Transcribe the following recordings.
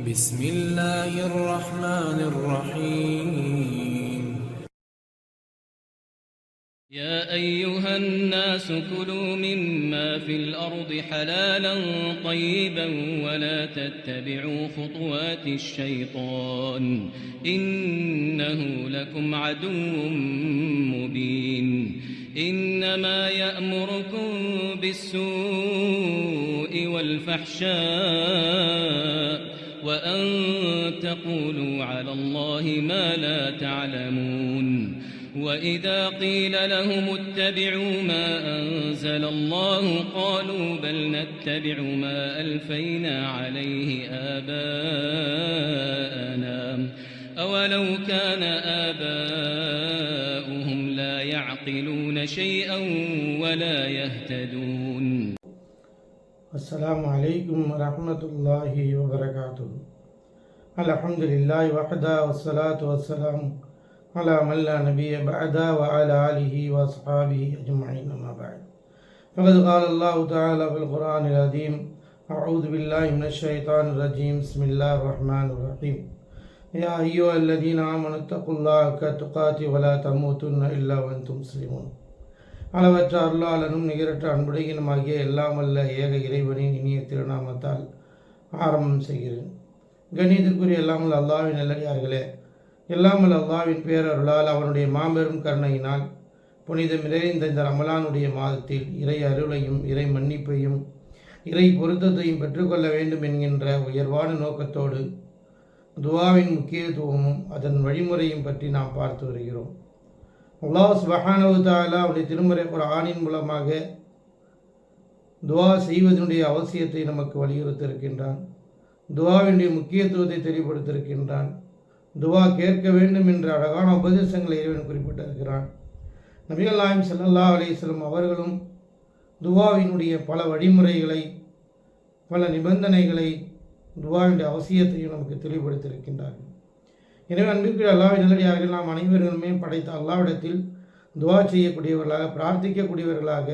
بسم الله الرحمن الرحيم. يا أيها الناس كلوا مما في الأرض حلالا طيبا ولا تتبعوا خطوات الشيطان. إنه لكم عدو مبين. إنما يأمركم بالسوء والفحشاء وأن تقولوا على الله ما لا تعلمون وإذا قيل لهم اتبعوا ما أنزل الله قالوا بل نتبع ما ألفينا عليه آباءنا أولو كان آباؤهم لا يعقلون شيئا ولا يهتدون السلام عليكم ورحمة الله وبركاته. الحمد لله وحده والصلاة والسلام على من لا نبي بعده وعلى آله وأصحابه أجمعين أما بعد. فقد قال الله تعالى في القرآن العظيم أعوذ بالله من الشيطان الرجيم. بسم الله الرحمن الرحيم. يا أيها الذين آمنوا اتقوا الله حق تقاته ولا تموتن إلا وأنتم مسلمون. அளவற்ற அருளாளனும் நிகரற்ற அன்புடையனுமாகிய எல்லாமல்ல ஏக இறைவனின் இனிய திருநாமத்தால் ஆரம்பம் செய்கிறேன். கணிதக்குரிய எல்லாமல் அல்லாவின் நல்லடியார்களே எல்லாமல் அல்லாவின் பேரருளால் அவனுடைய மாபெரும் கருணையினால் புனிதம் நிறைந்த இந்த ரமலானுடைய மாதத்தில் இறை அருளையும் இறை மன்னிப்பையும் இறை பொருத்தத்தையும் பெற்றுக்கொள்ள வேண்டும் என்கின்ற உயர்வான நோக்கத்தோடு துவாவின் முக்கியத்துவமும் அதன் வழிமுறையும் பற்றி நாம் பார்த்து வருகிறோம். அல்லாஹ் சுபஹானவு தாலா அவருடைய திருமறை ஒரு ஆணின் மூலமாக துவா செய்வதனுடைய அவசியத்தை நமக்கு வலியுறுத்தியிருக்கின்றான். துவாவினுடைய முக்கியத்துவத்தை தெளிவுபடுத்தியிருக்கின்றான் துவா கேட்க வேண்டும் என்ற அழகான உபதேசங்களை இறைவன் குறிப்பிட்டிருக்கிறான். நபிகள் நாயம் சல்லல்லா அலிஸ்லம் அவர்களும் துவாவினுடைய பல வழிமுறைகளை பல நிபந்தனைகளை துவாவினுடைய அவசியத்தையும் நமக்கு தெளிவுபடுத்தியிருக்கின்றார்கள். எனவே அன்பிற்கு அல்லாஹ் நல்லடியார்கள் நாம் அனைவர்களுமே படைத்த அல்லாவிடத்தில் துவா செய்யக்கூடியவர்களாக பிரார்த்திக்கக்கூடியவர்களாக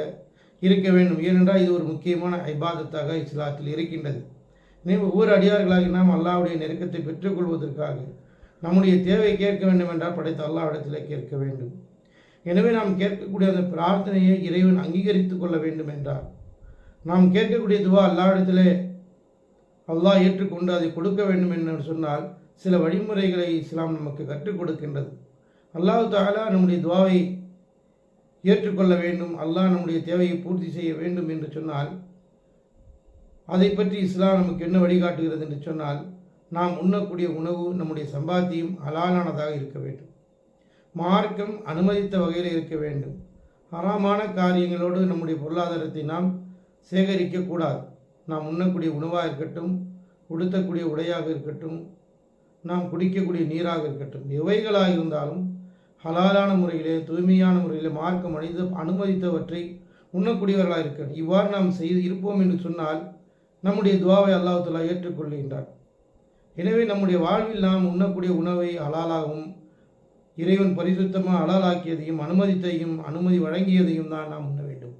இருக்க வேண்டும். ஏனென்றால் இது ஒரு முக்கியமான ஐபாதத்தாக இஸ்லாத்தில் இருக்கின்றது. எனவே ஒவ்வொரு அடியார்களாக நாம் அல்லாவுடைய நெருக்கத்தை பெற்றுக்கொள்வதற்காக நம்முடைய தேவை கேட்க வேண்டும் என்றால் படைத்த அல்லாவிடத்தில் கேட்க வேண்டும். எனவே நாம் கேட்கக்கூடிய அந்த பிரார்த்தனையை இறைவன் அங்கீகரித்து கொள்ள வேண்டும் என்றால் நாம் கேட்கக்கூடிய துவா அல்லாவிடத்திலே அல்லாஹ் ஏற்றுக்கொண்டு அதை கொடுக்க வேண்டும் என்று சொன்னால் சில வழிமுறைகளை இஸ்லாம் நமக்கு கற்றுக் கொடுக்கின்றது. அல்லாஹு தாலா நம்முடைய துவாவை ஏற்றுக்கொள்ள வேண்டும். அல்லாஹ் நம்முடைய தேவையை பூர்த்தி செய்ய வேண்டும் என்று சொன்னால் அதை பற்றி இஸ்லாம் நமக்கு என்ன வழிகாட்டுகிறது என்று சொன்னால் நாம் உண்ணக்கூடிய உணவு நம்முடைய சம்பாத்தியம் அலாலானதாக இருக்க வேண்டும். மார்க்கம் அனுமதித்த வகையில் இருக்க வேண்டும். அறமான காரியங்களோடு நம்முடைய பொருளாதாரத்தை நாம் சேகரிக்கக்கூடாது நாம் உண்ணக்கூடிய உணவாக இருக்கட்டும் உடுத்தக்கூடிய உடையாக இருக்கட்டும் நாம் குடிக்கக்கூடிய நீராக இருக்கட்டும். எவைகளாக இருந்தாலும் ஹலாலான முறையிலே தூய்மையான முறையிலே மார்க்கம் அணிந்து அனுமதித்தவற்றை உண்ணக்கூடியவர்களாக இருக்க இவ்வாறு நாம் செய்து இருப்போம் என்று சொன்னால் நம்முடைய துவாவை அல்லாஹலா ஏற்றுக்கொள்கின்றார் எனவே நம்முடைய வாழ்வில் நாம் உண்ணக்கூடிய உணவை அலாலாகவும் இறைவன் பரிசுத்தமாக அலாலாக்கியதையும் அனுமதித்தையும் அனுமதி வழங்கியதையும் தான் நாம் உண்ண வேண்டும்.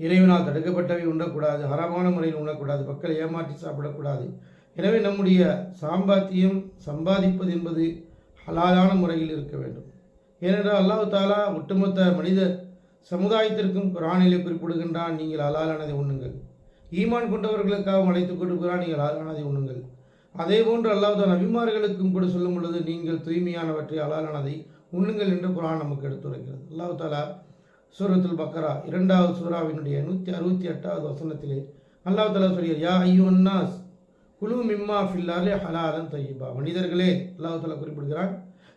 இறைவனால் தடுக்கப்பட்டவை உண்ணக்கூடாது அறமான முறையில் உண்ணக்கூடாது மக்களை ஏமாற்றி சாப்பிடக்கூடாது எனவே நம்முடைய சாம்பாத்தியம் சம்பாதிப்பது என்பது ஹலாலான முறையில் இருக்க வேண்டும். ஏனென்றால் அல்லாஹு தாலா ஒட்டுமொத்த மனித சமுதாயத்திற்கும் குரானிலே குறிப்பிடுகின்றான் நீங்கள் ஹலாலானதை உண்ணுங்கள். ஈமான் கொண்டவர்களுக்காக அழைத்துக் கொடுக்கிறான் நீங்கள் ஹலாலானதை உண்ணுங்கள். அதே போன்று அல்லாஹ் அபிமார்களுக்கும் கூட சொல்லும் பொழுது நீங்கள் தூய்மையானவற்றை ஹலாலானதை உண்ணுங்கள் என்று குரான் நமக்கு எடுத்துரைக்கிறது. அல்லாஹு தாலா சூரத்துல் பக்கரா இரண்டாவது சூறாவினுடைய நூற்றி அறுபத்தி எட்டாவது வசனத்திலே அல்லாஹ் தாலா சொல்கிறார் யா ஐயோன்னாஸ் குழு மிம்மா ஃபில்லாலே ஹலாலன் தையீபா மனிதர்களே அல்லாஹால குறிப்பிடுகிறான்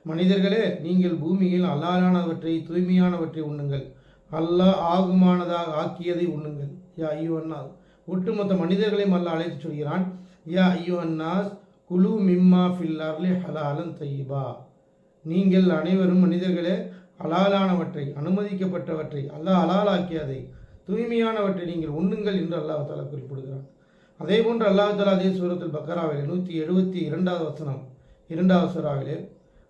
மனிதர்களே நீங்கள் பூமியில் அல்லாலானவற்றை தூய்மையானவற்றை உண்ணுங்கள். அல்லாஹ் ஆகுமானதாக ஆக்கியதை உண்ணுங்கள். யா ஐயோ அண்ணாஸ் ஒட்டுமொத்த மனிதர்களையும் அல்ல அழைத்து சொல்கிறான் யா ஐயோ அண்ணாஸ் குழு மிம்மா ஃபில்லார்லே ஹலாலன் தையீபா நீங்கள் அனைவரும் மனிதர்களே அலாலானவற்றை அனுமதிக்கப்பட்டவற்றை அல்லாஹ் அலாலாக்கியதை தூய்மையானவற்றை நீங்கள் உண்ணுங்கள் என்று அல்லாஹால குறிப்பிடுகிறான். அதே போன்று அல்லாஹாலா அதே சூரத்தில் பக்கராவிலே நூற்றி எழுபத்தி இரண்டாவது வசனம் இரண்டாவது சூறாவிலே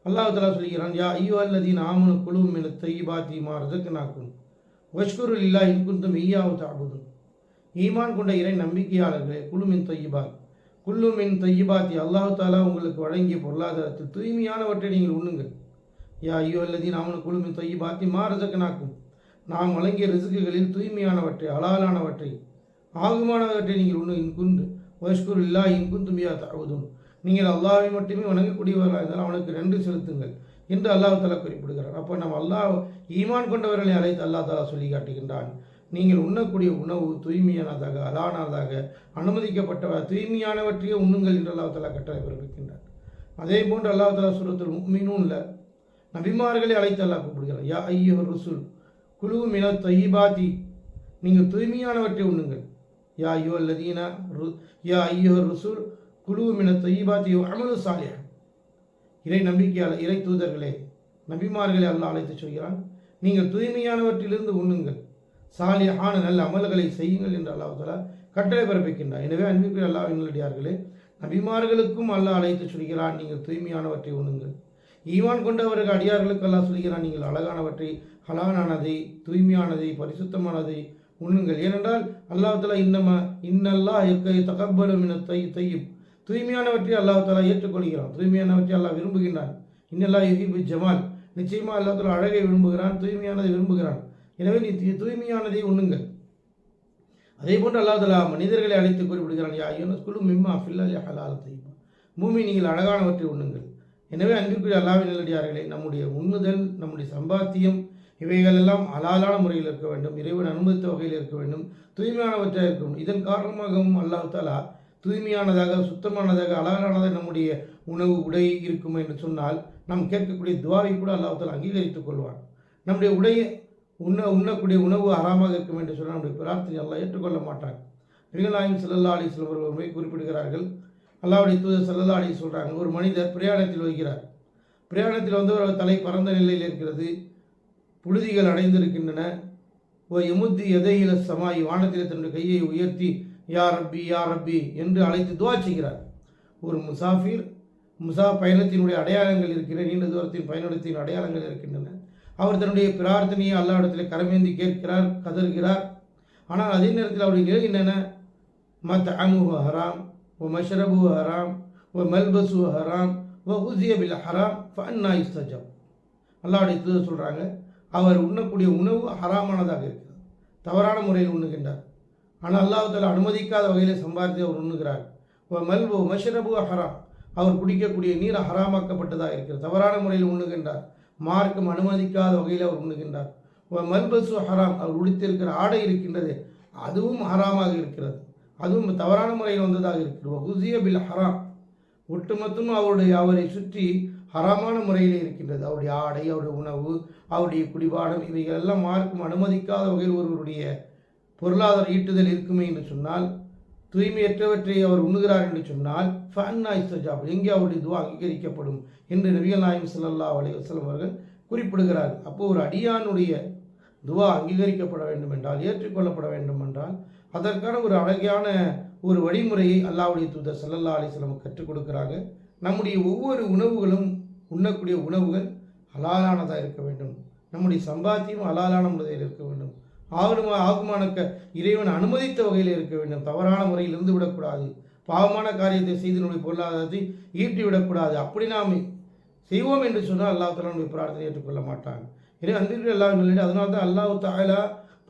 அல்லாஹாலா சொல்கிறான் யா ஐயோ அல்லதீன் ஆமனு குழு மின தையிபாத்தி மா ரதக்கு நாக்கும் வஷ்குரு இல்லா இன்குந்தும் ஈயாவு தாபுதும் ஈமான் கொண்ட இறை நம்பிக்கையாளர்களே குழுமின் தையிபாத் குல்லுமின் தொய்யிபாத்தி அல்லாஹு தாலா உங்களுக்கு வழங்கிய பொருளாதாரத்தில் தூய்மையானவற்றை நீங்கள் உண்ணுங்கள். யா ஐயோ அல்லதி நாமனு குழுமின் தையிபாத்தி நாக்கும் நாம் வழங்கிய ரிசுக்குகளில் தூய்மையானவற்றை அலாலானவற்றை ஆகுமானவற்றை நீங்கள் உண்ணு இன்குந்து வஷ்குர் இல்லா இன்குந்து மியா தாழ்வதும் நீங்கள் அல்லாஹை மட்டுமே வணங்கக்கூடியவர்களாக இருந்தால் அவனுக்கு நன்றி செலுத்துங்கள் என்று அல்லாஹ் தாலா குறிப்பிடுகிறார். அப்போ நம்ம அல்லாஹ் ஈமான் கொண்டவர்களை அழைத்து அல்லாஹ் தாலா சொல்லி காட்டுகின்றான் நீங்கள் உண்ணக்கூடிய உணவு தூய்மையானதாக அலானதாக அனுமதிக்கப்பட்ட தூய்மையானவற்றையே உண்ணுங்கள் என்று அல்லா தாலா கட்டளை பிறப்பிக்கின்றார். அதே போன்று அல்லா தாலா சுரத்தில் மீனும் இல்லை நபிமார்களை அழைத்து அல்லாஹ் கூப்பிடுகிறார். யா ஐயோ ரசூல் குழு மின தொய்பாதி நீங்கள் தூய்மையானவற்றை உண்ணுங்கள். யா ஐயோ லதீனா ரு யா ஐயோ ரசூல் குழு தொய்பாத்தியோ அமலு சாலியா இறை நம்பிக்கையாளர் இறை தூதர்களே நபிமார்களை அல்லாஹ் அழைத்து சொல்கிறான் நீங்கள் தூய்மையானவற்றிலிருந்து உண்ணுங்கள். சாலியான நல்ல அமல்களை செய்யுங்கள் என்று அல்லாஹால கட்டளை பிறப்பிக்கின்றார். எனவே அன்பிற்குரிய அல்லாஹ் எங்களுடையார்களே நபிமார்களுக்கும் அல்லாஹ் அழைத்து சொல்கிறான் நீங்கள் தூய்மையானவற்றை உண்ணுங்கள். ஈவான் கொண்டவர்கள் அடியார்களுக்கு அல்லாஹ் சொல்கிறான் நீங்கள் அழகானவற்றை ஹலானானதை தூய்மையானதை பரிசுத்தமானதை உண்ணுங்கள். ஏனென்றால் அல்லாஹாலா இன்னம இன்னல்லா எக்கை தகப்பலும் என தை தையும் தூய்மையானவற்றை அல்லாஹாலா ஏற்றுக்கொள்கிறான். தூய்மையானவற்றை அல்லாஹ் விரும்புகின்றான். இன்னல்லா யுஹிபு ஜமால். நிச்சயமா அல்லாஹாலா அழகை விரும்புகிறான் தூய்மையானதை விரும்புகிறான். எனவே நீ தூய்மையானதை உண்ணுங்கள். அதே போன்று அல்லாஹ் மனிதர்களை அழைத்து குறிப்பிடுகிறான் யா யூனஸ் குழு மிம்மா ஃபில்லா ஹலால தையும் பூமி நீங்கள் அழகானவற்றை உண்ணுங்கள். எனவே அன்பிற்குரிய அல்லாவின் நிலடியார்களே நம்முடைய உண்ணுதல் நம்முடைய சம்பாத்தியம் இவைகளெல்லாம் அலாலான முறையில் இருக்க வேண்டும் இறைவன் அனுமதித்த வகையில் இருக்க வேண்டும் தூய்மையானவற்றாக இருக்க வேண்டும். இதன் காரணமாகவும் அல்லாஹ் தாலா தூய்மையானதாக சுத்தமானதாக அழகானதாக நம்முடைய உணவு உடை இருக்கும் என்று சொன்னால் நாம் கேட்கக்கூடிய துவாவை கூட அல்லாஹ் அங்கீகரித்துக் கொள்வான். நம்முடைய உடைய உண்ண உண்ணக்கூடிய உணவு அறாமாக இருக்கும் என்று சொன்னால் நம்முடைய பிரார்த்தனை எல்லாம் ஏற்றுக்கொள்ள மாட்டாங்க நிகழ்நாயம் செல்லல்லா அலி அவர்கள் குறிப்பிடுகிறார்கள். அல்லாவுடைய தூதர் செல்லல்லா அலி சொல்கிறாங்க ஒரு மனிதர் பிரயாணத்தில் வருகிறார் பிரயாணத்தில் வந்து ஒரு தலை பறந்த நிலையில் இருக்கிறது. புழுதிகள் அடைந்திருக்கின்றன ஓ எமுத்தி எதையில சமாய் வானத்தில் தன்னுடைய கையை உயர்த்தி யா ரப்பி யா ரப்பி என்று அழைத்து துவா செய்கிறார். ஒரு முசாஃபிர் முசா பயணத்தினுடைய அடையாளங்கள் இருக்கிற நீண்ட தூரத்தின் பயணத்தின் அடையாளங்கள் இருக்கின்றன. அவர் தன்னுடைய பிரார்த்தனையை அல்லாவிடத்தில் கரமேந்தி கேட்கிறார் கதறுகிறார். ஆனால் அதே நேரத்தில் அவருடைய நிலை என்னென்ன? மத் அமுஹு ஹராம் ஓ மஷ்ரபு ஹராம் ஓ மல்பசு ஹராம் ஓ ஹுசியபில் ஹராம் ஹராம் ஃபன்னா இஸ்தஜம் அல்லாவுடைய தூதர் சொல்கிறாங்க அவர் உண்ணக்கூடிய உணவு ஹராமானதாக இருக்கிறது தவறான முறையில் உண்ணுகின்றார். ஆனால் அல்லாஹால அனுமதிக்காத வகையில் சம்பாதித்து அவர் உண்ணுகிறார். ஓ மல்பு மஷ்ரபு ஹராம். அவர் குடிக்கக்கூடிய நீர் ஹராமாக்கப்பட்டதாக இருக்கிறது. தவறான முறையில் உண்ணுகின்றார். மார்க்கம் அனுமதிக்காத வகையில் அவர் உண்ணுகின்றார். ஓ மல்பசு ஹராம். அவர் உடுத்திருக்கிற ஆடை இருக்கின்றது. அதுவும் ஹராமாக இருக்கிறது. அதுவும் தவறான முறையில் வந்ததாக இருக்கிறது ஹுசிய பில் ஹராம். ஒட்டுமொத்தமும் அவருடைய அவரை சுற்றி ஹராமான முறையில் இருக்கின்றது. அவருடைய ஆடை அவருடைய உணவு அவருடைய குடிபாடம் இவைகள் எல்லாம் மார்க்கும் அனுமதிக்காத வகையில் ஒருவருடைய பொருளாதார ஈட்டுதல் இருக்குமே என்று சொன்னால் தூய்மையற்றவற்றை அவர் உண்ணுகிறார் என்று சொன்னால் ஃபன்னா ஜாப் எங்கே அவருடைய துவா அங்கீகரிக்கப்படும் என்று நபிகள் நாயம் சல்லா அலைஹி அவர்கள் குறிப்பிடுகிறார்கள் அப்போது ஒரு அடியானுடைய துவா அங்கீகரிக்கப்பட வேண்டும் என்றால் ஏற்றுக்கொள்ளப்பட வேண்டும் என்றால் அதற்கான ஒரு அழகான ஒரு வழிமுறையை அல்லாவுடைய தூதர் சல்லல்லா அலிஸ்லம் கற்றுக் கொடுக்குறாங்க. நம்முடைய ஒவ்வொரு உணவுகளும் உண்ணக்கூடிய உணவுகள் ஹலாலானதாக இருக்க வேண்டும். நம்முடைய சம்பாத்தியம் அலாலான முறையில் இருக்க வேண்டும். ஆகுமா ஆகுமானக்க இறைவன் அனுமதித்த வகையில் இருக்க வேண்டும். தவறான முறையில் இருந்து விடக்கூடாது. பாவமான காரியத்தை செய்து நம்முடைய பொருளாதாரத்தை ஈட்டி விடக்கூடாது. அப்படி நாம் செய்வோம் என்று சொன்னால் அல்லாஹ் தாலா நம்முடைய பிரார்த்தனை ஏற்றுக்கொள்ள மாட்டாங்க எனவே அன்பிற்கு அல்லாஹ் நிலையில் அதனால தான் அல்லாஹ் தாலா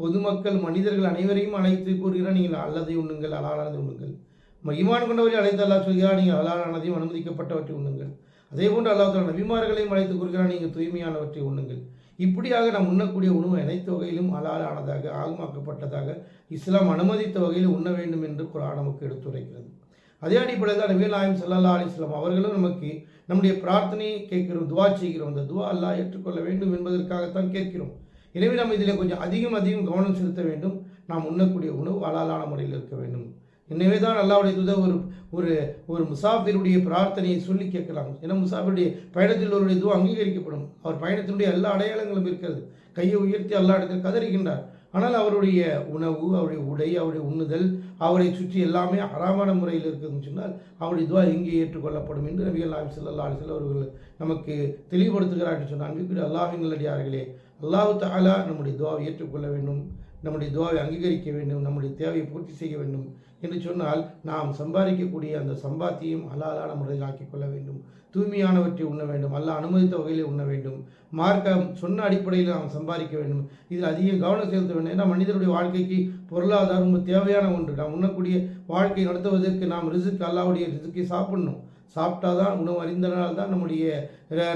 பொதுமக்கள் மனிதர்கள் அனைவரையும் அழைத்து கூறுகிறார் நீங்கள் அல்லதை உண்ணுங்கள் அலாலானதை உண்ணுங்கள். மகிமான் கொண்டவரை அழைத்து அல்லாஹ் சொல்கிறார் நீங்கள் அலாலானதையும் அனுமதிக்கப்பட்டவற்றை உண்ணுங்கள். அதே போன்று அல்லாஹ் தாலா நபிமார்களையும் அழைத்து கூறுகிறார் நீங்கள் தூய்மையானவற்றை உண்ணுங்கள். இப்படியாக நாம் உண்ணக்கூடிய உணவு அனைத்து வகையிலும் அலாலானதாக ஆகமாக்கப்பட்டதாக இஸ்லாம் அனுமதித்த வகையில் உண்ண வேண்டும் என்று குரான் நமக்கு எடுத்துரைக்கிறது. அதே அடிப்படையில் தான் நபீல் நாயம் சல்லா அலிஸ்லாம் அவர்களும் நமக்கு நம்முடைய பிரார்த்தனையை கேட்கிறோம் துவா செய்கிறோம். அந்த துவா அல்லாஹ் ஏற்றுக்கொள்ள வேண்டும் என்பதற்காகத்தான் கேட்கிறோம். எனவே நம்ம இதில் கொஞ்சம் அதிகம் அதிகம் கவனம் செலுத்த வேண்டும். நாம் உண்ணக்கூடிய உணவு அலாலான முறையில் இருக்க வேண்டும். எனவே தான் அல்லாவுடைய துத ஒரு ஒரு ஒரு முசாஃபிருடைய பிரார்த்தனையை சொல்லி கேட்கலாம். ஏன்னா முசாஃபிருடைய பயணத்தில் ஒருடைய துவா அங்கீகரிக்கப்படும். அவர் பயணத்தினுடைய எல்லா அடையாளங்களும் இருக்கிறது. கையை உயர்த்தி எல்லா இடத்தில் கதறுகின்றார். ஆனால் அவருடைய உணவு அவருடைய உடை அவருடைய உண்ணுதல் அவரை சுற்றி எல்லாமே அறாமான முறையில் இருக்குதுன்னு சொன்னால் அவருடைய துவா எங்கே ஏற்றுக்கொள்ளப்படும் என்று நபிகள் நாயம் செல்லல்லா அலிசல் அவர்கள் நமக்கு தெளிவுபடுத்துகிறார் என்று சொன்னால் அன்பிற்கு அல்லாஹின் நல்லடியார்களே அல்லாஹு தாலா நம்முடைய துவாவை ஏற்றுக்கொள்ள வேண்டும் நம்முடைய துவாவை அங்கீகரிக்க வேண்டும் நம்முடைய தேவையை பூர்த்தி செய்ய வேண்டும். என்று சொன்னால் நாம் சம்பாதிக்கக்கூடிய அந்த சம்பாத்தியம் ஹலாலான முறையில் ஆக்கிக் கொள்ள வேண்டும். தூய்மையானவற்றை உண்ண வேண்டும். அல்ல அனுமதித்த வகையில் உண்ண வேண்டும். மார்க்கம் சொன்ன அடிப்படையில் நாம் சம்பாதிக்க வேண்டும். இதில் அதிகம் கவனம் செலுத்த வேண்டும். ஏன்னா மனிதனுடைய வாழ்க்கைக்கு பொருளாதாரம் தேவையான ஒன்று. நாம் உண்ணக்கூடிய வாழ்க்கை நடத்துவதற்கு நாம் ரிசுக்கு அல்லாவுடைய ரிசுக்கை சாப்பிடணும். சாப்பிட்டாதான் உணவு அறிந்தனால் தான் நம்முடைய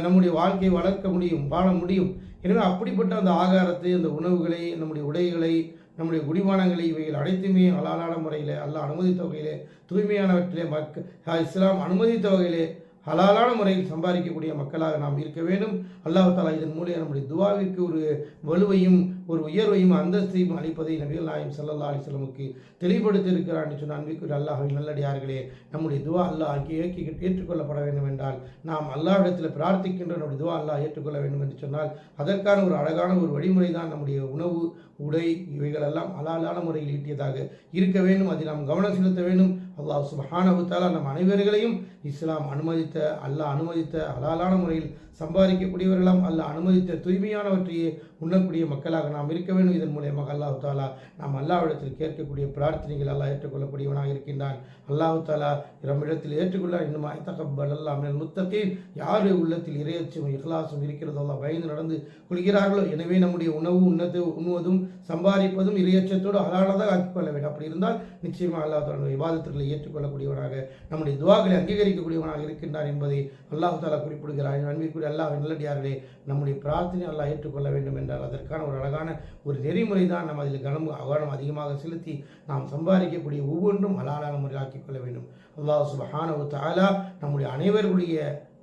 நம்முடைய வாழ்க்கையை வளர்க்க முடியும் வாழ முடியும். எனவே அப்படிப்பட்ட அந்த ஆகாரத்தை அந்த உணவுகளை நம்முடைய உடைகளை நம்முடைய குடிமானங்களை இவைகள் அனைத்துமே ஹலாலான முறையில் அல்லாஹ் அனுமதித்த வகையிலே தூய்மையானவற்றிலே மக்க இஸ்லாம் அனுமதித்த வகையிலே ஹலாலான முறையில் சம்பாதிக்கக்கூடிய மக்களாக நாம் இருக்க வேண்டும். அல்லாஹ் தாலா இதன் மூலம் நம்முடைய துவாவிற்கு ஒரு வலுவையும் ஒரு உயர்வையும் அந்தஸ்தையும் அளிப்பதை நபிகள் நாயம் சல்லா அலிஸ்லமுக்கு தெளிவுபடுத்தி இருக்கிறான் என்று சொன்ன அன்பிற்குரிய அல்லாஹின் நல்லடியார்களே நம்முடைய துவா அல்லாஹ் அங்கே ஏற்றுக்கொள்ளப்பட வேண்டும் என்றால் நாம் அல்லாஹிடத்தில் பிரார்த்திக்கின்ற நம்முடைய துவா அல்லாஹ் ஏற்றுக்கொள்ள வேண்டும் என்று சொன்னால் அதற்கான ஒரு அழகான ஒரு வழிமுறை தான் நம்முடைய உணவு உடை இவைகளெல்லாம் அலாலான முறையில் ஈட்டியதாக இருக்க வேண்டும். அதில் நாம் கவனம் செலுத்த வேண்டும். அல்லாஹ் சுபஹானஹு நம் அனைவர்களையும் இஸ்லாம் அனுமதித்த அல்லாஹ் அனுமதித்த அலாலான முறையில் சம்பாதிக்கக்கூடியவர்களாம் அல்லாஹ் அனுமதித்த தூய்மையானவற்றையே உண்ணக்கூடிய மக்களாக நாம் இருக்க வேண்டும் இதன் மூலியமாக அல்லாஹு தாலா நாம் அல்லாஹ்விடத்தில் கேட்கக்கூடிய பிரார்த்தனைகள் அல்லாஹ் ஏற்றுக்கொள்ளக்கூடியவனாக இருக்கின்றான். அல்லாஹு தாலா நம்மிடத்தில் ஏற்றுக்கொள்ள இன்னும் தகப்பல் அல்லாஹ் முத்தகீன். யார் உள்ளத்தில் இறையச்சும் இகலாசும் இருக்கிறதோ அல்லா பயந்து நடந்து கொள்கிறார்களோ எனவே நம்முடைய உணவு உண்ணது உண்ணுவதும் சம்பாதிப்பதும் இறையச்சத்தோடு அலானதாக ஆக்கிக்கொள்ள வேண்டும். அப்படி இருந்தால் நிச்சயமாக அல்லாஹ் தன்னுடைய விவாதத்துகளை ஏற்றுக்கொள்ளக்கூடியவனாக நம்முடைய துவாக்களை அங்கீகரிக்கக்கூடியவனாக இருக்கின்றார் என்பதை அல்லாஹு தாலா குறிப்பிடுகிறார். அன்பிற்குரிய அல்லாஹ் நல்லடியார்களே நம்முடைய பிரார்த்தனை அல்லாஹ் ஏற்றுக்கொள்ள வேண்டும் என்றால் அதற்கான ஒரு அழகான ஒரு நெறிமுறை தான் நம்ம அதில் கனம் கவனம் அதிகமாக செலுத்தி நாம் சம்பாதிக்கக்கூடிய ஒவ்வொன்றும் ஹலாலான முறையில் ஆக்கிக் கொள்ள வேண்டும். அல்லாஹ் சுபஹானவு தாலா நம்முடைய அனைவருடைய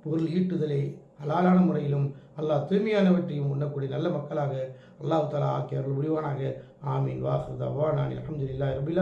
பொருள் ஈட்டுதலை ஹலாலான முறையிலும் அல்லாஹ் தூய்மையானவற்றையும் உண்ணக்கூடிய நல்ல மக்களாக அல்லாஹ் தஆலா ஆக்கி அருள் புரிவானாக. ஆமீன். வாஹு தவானான் அலமதுல்லா ரபில்